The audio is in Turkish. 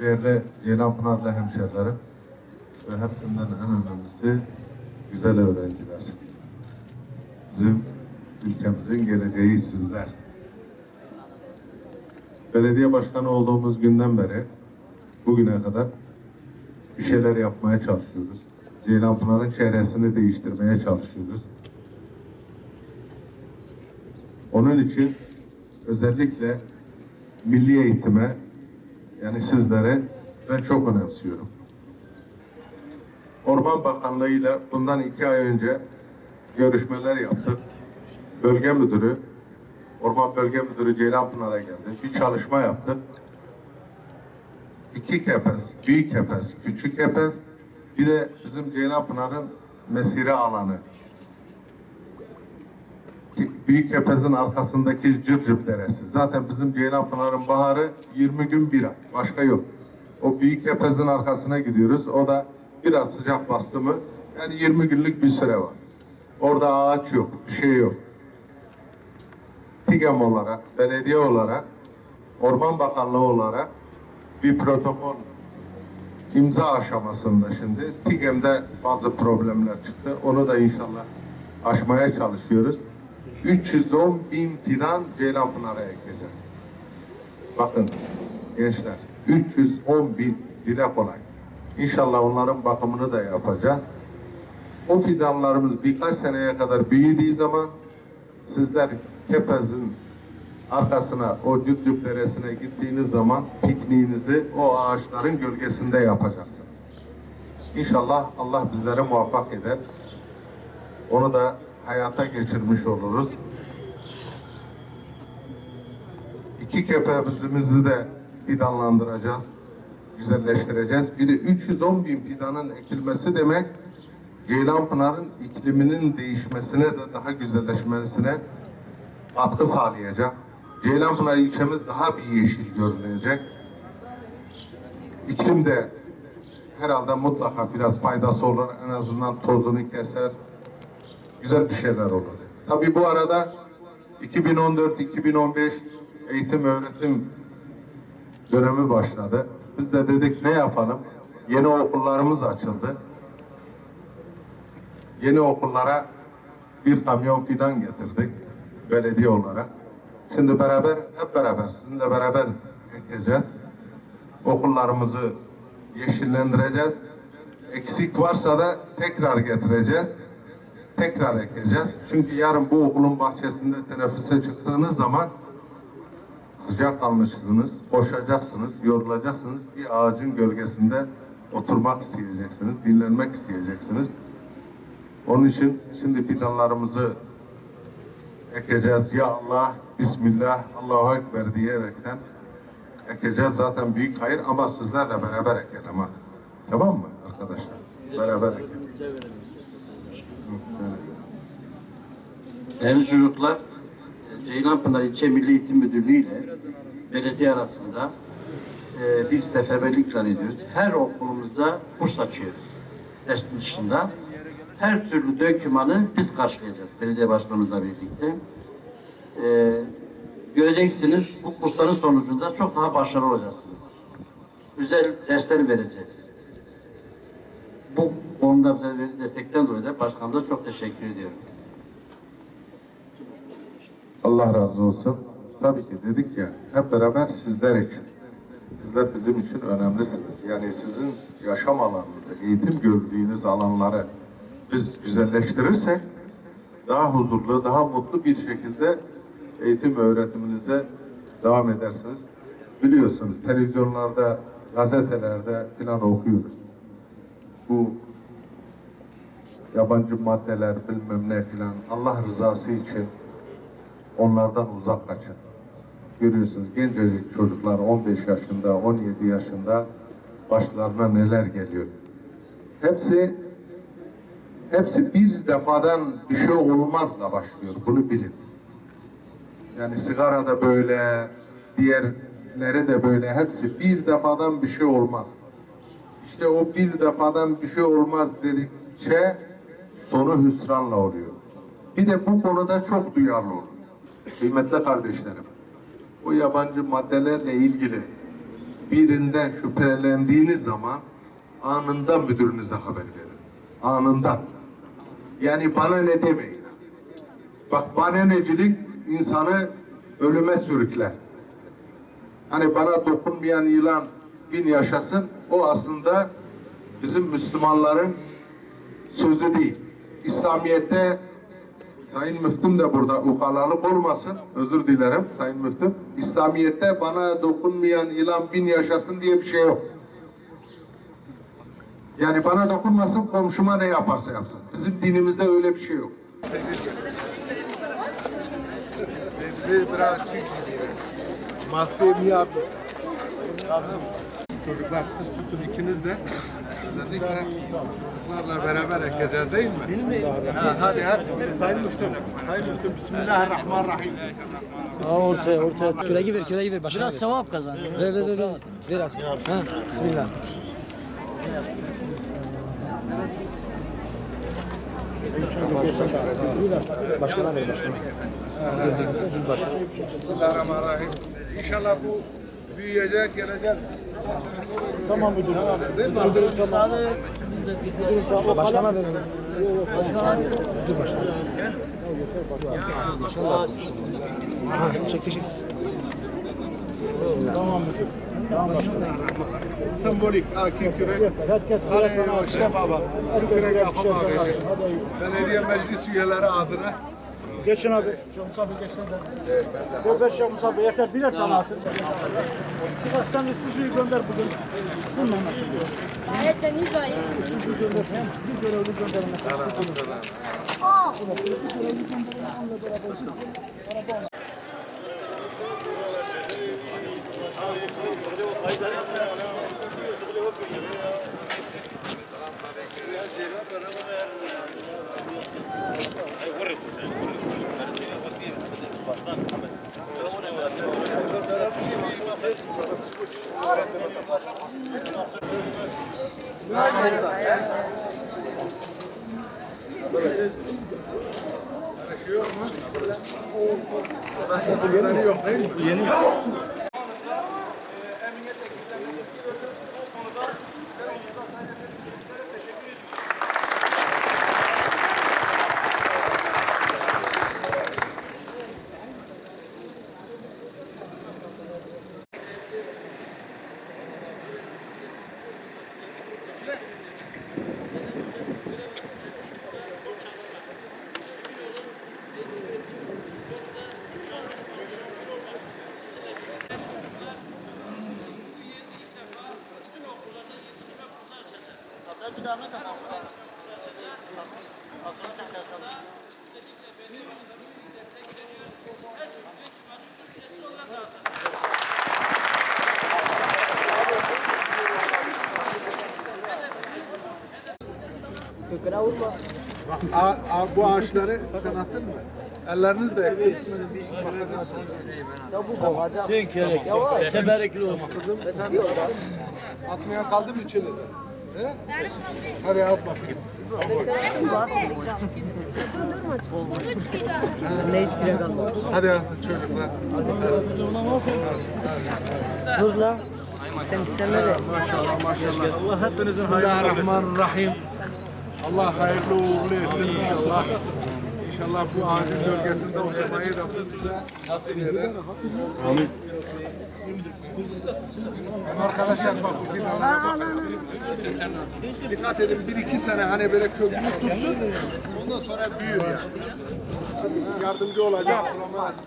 Değerli Ceylan Pınarlı hemşerilerim ve hepsinden en önemlisi güzel öğrenciler. Bizim ülkemizin geleceği sizler. Belediye başkanı olduğumuz günden beri bugüne kadar bir şeyler yapmaya çalışıyoruz. Ceylanpınar'ın çehresini değiştirmeye çalışıyoruz. Onun için özellikle milli eğitime yani sizlere ben çok önemsiyorum. Orman Bakanlığı ile bundan iki ay önce görüşmeler yaptık. Bölge müdürü, Orman Bölge Müdürü Ceylanpınar'a geldi. Bir çalışma yaptık. İki kepez, büyük kepez, küçük kepez, bir de bizim Ceylanpınar'ın mesire alanı. Büyük Kepez'in arkasındaki Cırcıp Deresi. Zaten bizim Ceylanpınar'ın baharı 20 gün bir ay. Başka yok. O Büyük Kepez'in arkasına gidiyoruz. O da biraz sıcak bastı mı yani 20 günlük bir süre var. Orada ağaç yok, bir şey yok. TİGEM olarak, belediye olarak, Orman Bakanlığı olarak bir protokol imza aşamasında şimdi. TİGEM'de bazı problemler çıktı. Onu da inşallah aşmaya çalışıyoruz. 310 bin fidan Ceylanpınar'a ekeceğiz. Bakın gençler 310 bin dile kolay. İnşallah onların bakımını da yapacağız. O fidanlarımız birkaç seneye kadar büyüdüğü zaman sizler Kepez'in arkasına o Cücük Deresi'ne gittiğiniz zaman pikniğinizi o ağaçların gölgesinde yapacaksınız. İnşallah Allah bizlere muvaffak eder. Onu da hayata geçirmiş oluruz. İki kepezimizi de fidanlandıracağız, güzelleştireceğiz. Bir de 310 bin fidanın ekilmesi demek Ceylanpınar'ın ikliminin değişmesine de daha güzelleşmesine katkı sağlayacak. Ceylanpınar ilçemiz daha bir yeşil görünecek. İklim de herhalde mutlaka biraz faydası olur. En azından tozunu keser. Güzel bir şeyler olur. Tabii bu arada 2014-2015 eğitim öğretim dönemi başladı. Biz de dedik ne yapalım? Yeni okullarımız açıldı. Yeni okullara bir kamyon fidan getirdik belediye olarak. Şimdi beraber, hep beraber, sizinle beraber ekeceğiz. Okullarımızı yeşillendireceğiz. Eksik varsa da tekrar getireceğiz. Tekrar ekeceğiz. Çünkü yarın bu okulun bahçesinde teneffüse çıktığınız zaman sıcak kalmışsınız, koşacaksınız, yorulacaksınız. Bir ağacın gölgesinde oturmak isteyeceksiniz, dinlenmek isteyeceksiniz. Onun için şimdi fidanlarımızı ekeceğiz. Ya Allah, Bismillah, Allahu Ekber diyerekten ekeceğiz. Zaten büyük hayır ama sizlerle beraber ekelim. Tamam mı arkadaşlar? Beraber ekelim. Değerli çocuklar, Ceylanpınar İlçe Milli Eğitim Müdürlüğü ile belediye arasında e, bir seferberlik ilan ediyoruz. Her okulumuzda kurs açıyoruz. Dersin dışında. Her türlü dökümanı biz karşılayacağız belediye başkanımızla birlikte. E, göreceksiniz bu kursların sonucunda çok daha başarılı olacaksınız. Güzel dersler vereceğiz. Bu konuda bize verdiği destekten dolayı da başkanımıza çok teşekkür ediyorum. Allah razı olsun. Tabii ki dedik ya hep beraber sizler için. Sizler bizim için önemlisiniz. Yani sizin yaşam alanınızı, eğitim gördüğünüz alanları biz güzelleştirirsek daha huzurlu, daha mutlu bir şekilde eğitim öğretiminize devam edersiniz. Biliyorsunuz televizyonlarda, gazetelerde filan okuyoruz. Bu yabancı maddeler bilmem ne filan Allah rızası için onlardan uzak kaçın. Görüyorsunuz gencecik çocuklar 15 yaşında, 17 yaşında başlarına neler geliyor. Hepsi hepsi bir defadan bir şey olmazla başlıyor. Bunu bilin. Yani sigara da böyle, diğerleri de böyle. Hepsi bir defadan bir şey olmaz. İşte o bir defadan bir şey olmaz dedikçe sonu hüsranla oluyor. Bir de bu konuda çok duyarlı olun. kıymetli kardeşlerim, bu yabancı maddelerle ilgili birinden şüphelendiğiniz zaman anında müdürünüze haber verin. Anında. Yani bana ne demeyin. Bak bahanecilik insanı ölüme sürükler. Hani bana dokunmayan yılan bin yaşasın. O aslında bizim Müslümanların sözü değil. İslamiyet'te Sayın Müftüm de burada ukalalık olmasın. Özür dilerim Sayın Müftüm. İslamiyet'te bana dokunmayan yılan bin yaşasın diye bir şey yok. Yani bana dokunmasın komşuma ne yaparsa yapsın. Bizim dinimizde öyle bir şey yok. Çocuklar siz tutun ikiniz de. Özellikle çocuklarla beraber ekeceğiz değil mi? Ha, hadi hadi. Sayın Müftüm. Sayın Müftüm. Bismillahirrahmanirrahim. Aa, ortaya ortaya. Küreği ver küreği ver. Başına Biraz sevap kazan. Ver ver ver. Ver, ver az. Ha, bismillah. Başkana ver başkana. Bismillahirrahmanirrahim. İnşallah bu büyüyecek, gelecek. Tamam müdürüm. Değil mi? Başkana ver. Başkana Dur başkana. Ha, çek çek çek. Sembolik. Aki kürek. Hani işte baba. Kürek yapam abi. Belediye meclis üyeleri adına. Geçin abi. Şeyh Musa abi geçsin de. Ver ver Şeyh Musa abi yeter birer tane atın. Sivas sen de Suzu'yu gönder bugün. Çıksın Mehmet. Ayetten izah Suzu'yu gönder. Bir görevli gönderin. Yeni yok değil mi? Yeni Bak a, a, bu ağaçları sen attın mı? Ellerinizle ektiniz. Sen kerek. Teberikli olsun. Kızım sen atmaya kaldı mı içinizde? He? Hadi at bakayım. Ne hiç kirek alma. Hadi at çocuklar. Dur la. Sen de. Maşallah maşallah. Allah hepinizin Bismillahirrahmanirrahim. Allah hayırlı uğurlu etsin inşallah. İnşallah bu ağacın gölgesinde oturmayı bize nasip eder. Amin. Arkadaşlar bak bu fidanlara bakın. Dikkat edin bir iki sene hani böyle köklük tutsun. Ondan sonra büyür yani. Biz yardımcı da siz-